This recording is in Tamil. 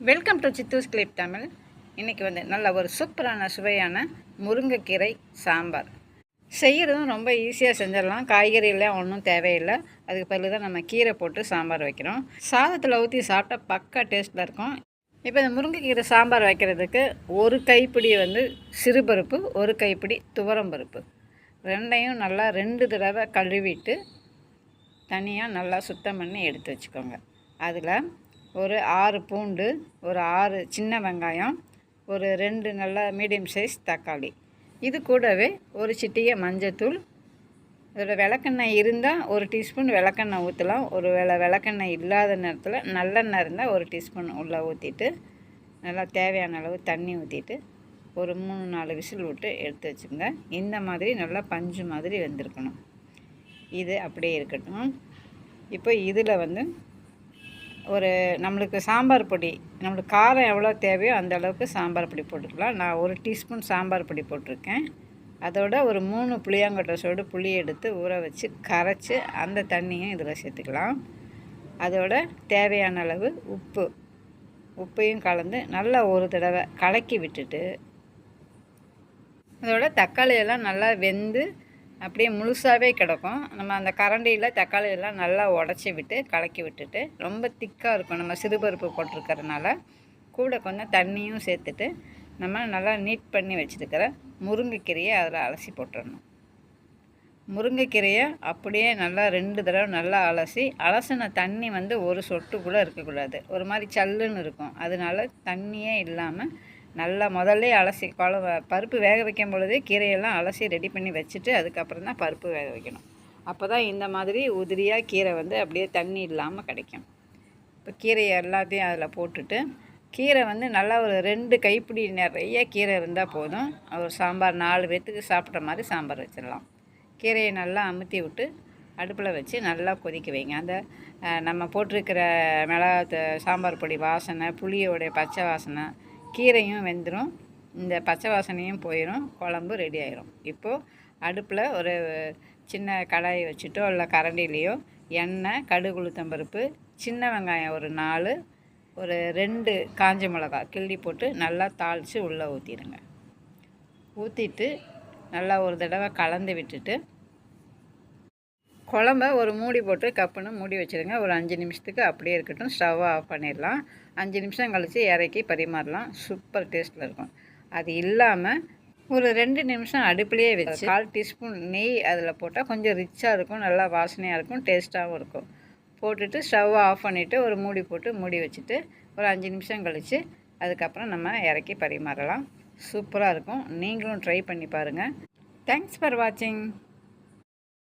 Welcome to Chithu's clip Tamil இன்றைக்கி வந்து நல்ல ஒரு சூப்பரான சுவையான முருங்கைக்கீரை சாம்பார். செய்கிறதும் ரொம்ப ஈஸியாக செஞ்சிடலாம். காய்கறியெல்லாம் ஒன்றும் தேவையில்லை. அதுக்கு பிறகு தான் நம்ம கீரை போட்டு சாம்பார் வைக்கிறோம். சாதத்தில் ஊற்றி சாப்பிட்டா பக்கா டேஸ்ட்டில் இருக்கும். இப்போ இந்த முருங்கைக்கீரை சாம்பார் வைக்கிறதுக்கு ஒரு கைப்பிடி வந்து சிறுபருப்பு ஒரு கைப்பிடி துவரம்பருப்பு ரெண்டையும் நல்லா ரெண்டு தடவை கழுவிட்டு தனியாக நல்லா சுத்தம் பண்ணி எடுத்து வச்சுக்கோங்க. அதில் ஒரு ஆறு பூண்டு ஒரு ஆறு சின்ன வெங்காயம் ஒரு ரெண்டு நல்ல மீடியம் சைஸ் தக்காளி. இது கூடவே ஒரு சிட்டிகை மஞ்சத்தூள் இதோட விளக்கெண்ணெய் இருந்தால் ஒரு டீஸ்பூன் விளக்கெண்ணெய் ஊற்றலாம் ஒரு வேளை விளக்கெண்ணெய் இல்லாத நேரத்தில் நல்லெண்ணெய் இருந்தால் ஒரு டீஸ்பூன் உள்ளே ஊற்றிட்டு நல்லா தேவையான அளவு தண்ணி ஊற்றிட்டு ஒரு மூணு நாலு விசில் விட்டு எடுத்து வச்சுக்கோங்க. இந்த மாதிரி நல்லா பஞ்சு மாதிரி வெந்திருக்கணும். இது அப்படியே இருக்கட்டும். இப்போ இதில் வந்து ஒரு நம்மளுக்கு சாம்பார் பொடி நம்மளுக்கு காரம் எவ்வளோ தேவையோ அந்த அளவுக்கு சாம்பார் பொடி போட்டுக்கலாம். நான் ஒரு டீஸ்பூன் சாம்பார் பொடி போட்டிருக்கேன். அதோட ஒரு மூணு புளியாங்கொட்டை சோடு புளி எடுத்து ஊற வச்சு கரைச்சி அந்த தண்ணியும் இதில் சேர்த்துக்கலாம். அதோட தேவையான அளவு உப்பு உப்பையும் கலந்து நல்லா ஒரு தடவை கலக்கி விட்டுட்டு அதோட தக்காளியெல்லாம் நல்லா வெந்து அப்படியே முழுசாகவே கிடக்கும். நம்ம அந்த கரண்டியில் தக்காளி எல்லாம் நல்லா உடச்சி விட்டு கலக்கி விட்டுட்டு ரொம்ப திக்காக இருக்கும் நம்ம சிறுபருப்பு போட்டிருக்கிறதுனால. கூட கொஞ்சம் தண்ணியும் சேர்த்துட்டு நம்ம நல்லா நீட் பண்ணி வச்சுருக்கிற முருங்கைக்கீரையை அதில் அலசி போட்டுடணும் முருங்கைக்கீரையை அப்படியே நல்லா ரெண்டு தடவை நல்லா அலசி அலசின தண்ணி வந்து ஒரு சொட்டு கூட இருக்கக்கூடாது. ஒரு மாதிரி சல்லுன்னு இருக்கும். அதனால தண்ணியே இல்லாமல் நல்லா முதல்ல அலசி குழம்பு பருப்பு வேக வைக்கும் பொழுதே கீரையெல்லாம் அலசி ரெடி பண்ணி வச்சுட்டு அதுக்கப்புறம் தான் பருப்பு வேக வைக்கணும். அப்போ தான் இந்த மாதிரி உதிரியாக கீரை வந்து அப்படியே தண்ணி இல்லாமல் கிடைக்கும். இப்போ கீரையை எல்லாத்தையும் அதில் போட்டுட்டு கீரை வந்து நல்லா ஒரு ரெண்டு கைப்பிடி நிறைய கீரை இருந்தால் போதும். ஒரு சாம்பார் நாலு பேர்த்துக்கு சாப்பிட்ற மாதிரி சாம்பார் வச்சிடலாம். கீரையை நல்லா அமுத்தி விட்டு அடுப்பில் வச்சு நல்லா கொதிக்க வைங்க. அந்த நம்ம போட்டிருக்கிற மிளகா சாம்பார் பொடி வாசனை புளியோடைய பச்சை வாசனை கீரையும் வெந்துடும் இந்த பச்சை வாசனையும் போயிடும் குழம்பு ரெடி ஆயிரும். இப்போது அடுப்பில் ஒரு சின்ன கடாயை வச்சுட்டோ இல்லை கரண்டிலேயோ எண்ணெய் கடுகு உளுத்தம்பருப்பு சின்ன வெங்காயம் ஒரு நாலு ஒரு ரெண்டு காஞ்ச மிளகா கிள்ளி போட்டு நல்லா தாளித்து உள்ளே ஊற்றிடுங்க ஊற்றிட்டு நல்லா ஒரு தடவை கலந்து விட்டுட்டு குழம்ப ஒரு மூடி போட்டு கப்புன்னு மூடி வச்சுருங்க. ஒரு அஞ்சு நிமிஷத்துக்கு அப்படியே இருக்கட்டும். ஸ்டவ்வை ஆஃப் பண்ணிடலாம். அஞ்சு நிமிஷம் கழித்து இறக்கி பரிமாறலாம். சூப்பர் டேஸ்ட்டில் இருக்கும். அது இல்லாமல் ஒரு ரெண்டு நிமிஷம் அடுப்புலேயே வச்சு கால் டீஸ்பூன் நெய் அதில் போட்டால் கொஞ்சம் ரிச்சாக இருக்கும். நல்லா வாசனையாக இருக்கும். டேஸ்ட்டாகவும் இருக்கும். போட்டுட்டு ஸ்டவ்வை ஆஃப் பண்ணிவிட்டு ஒரு மூடி போட்டு மூடி வச்சுட்டு ஒரு அஞ்சு நிமிஷம் கழித்து அதுக்கப்புறம் நம்ம இறக்கி பரிமாறலாம். சூப்பராக இருக்கும். நீங்களும் ட்ரை பண்ணி பாருங்கள் தேங்க்ஸ் ஃபார் வாட்சிங்